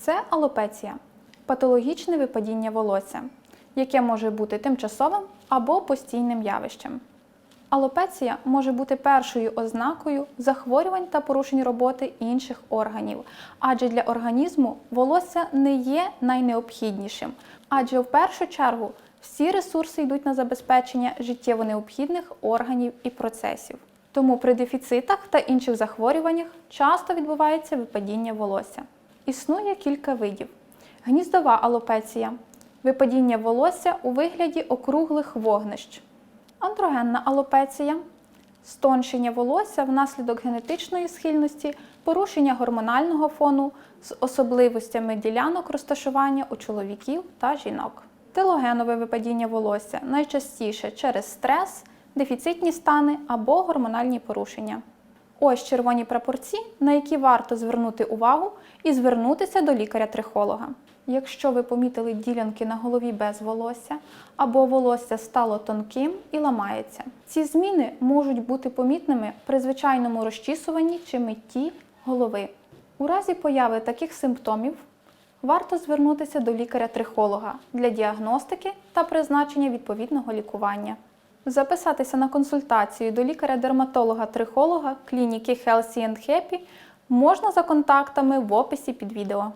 Це алопеція патологічне випадіння волосся, яке може бути тимчасовим або постійним явищем. Алопеція може бути першою ознакою захворювань та порушень роботи інших органів, адже для організму волосся не є найнеобхіднішим, адже в першу чергу всі ресурси йдуть на забезпечення життєво необхідних органів і процесів. Тому при дефіцитах та інших захворюваннях часто відбувається випадіння волосся. Існує кілька видів: гніздова алопеція, випадіння волосся у вигляді округлих вогнищ. Андрогенна алопеція стоншення волосся внаслідок генетичної схильності, порушення гормонального фону з особливостями ділянок розташування у чоловіків та жінок. Телогенове випадіння волосся найчастіше через стрес, дефіцитні стани або гормональні порушення. Ось червоні прапорці, на які варто звернути увагу і звернутися до лікаря-трихолога. Якщо ви помітили ділянки на голові без волосся або волосся стало тонким і ламається. Ці зміни можуть бути помітними при звичайному розчісуванні чи митті голови. У разі появи таких симптомів варто звернутися до лікаря-трихолога для діагностики та призначення відповідного лікування. Записатися на консультацію до лікаря-дерматолога-трихолога клініки Healthy and Happy можна за контактами в описі під відео.